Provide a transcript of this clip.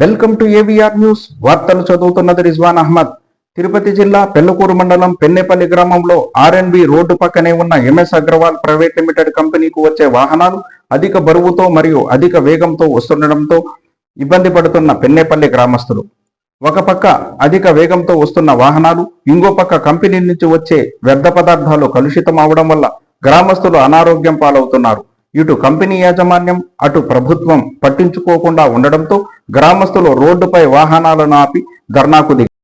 Welcome to AVR news. వార్తలు చదువుతున్నది రిజ్వాన్ అహ్మద్. తిరుపతి జిల్లా పెళ్ళకూరు మండలం పెన్నేపల్లి గ్రామంలో ఆర్ఎన్బి రోడ్డు పక్కనే ఉన్న ఎంఎస్ అగ్రవాల్ ప్రైవేట్ లిమిటెడ్ కంపెనీకు వచ్చే వాహనాలు అధిక బరువుతో మరియు అధిక వేగంతో వస్తుండటంతో ఇబ్బంది పడుతున్న పెన్నేపల్లి గ్రామస్తులు. ఒక పక్క అధిక వేగంతో వస్తున్న వాహనాలు ఇంకో పక్క కంపెనీ నుంచి వచ్చే వ్యర్థ పదార్థాలు కలుషితం అవడం వల్ల గ్రామస్తులు అనారోగ్యం పాలవుతున్నారు. ఇటు కంపెనీ యాజమాన్యం అటు ప్రభుత్వం పట్టించుకోకుండా ఉండడంతో గ్రామస్తులు రోడ్డుపై వాహనాలను ఆపి ధర్నాకు దిగారు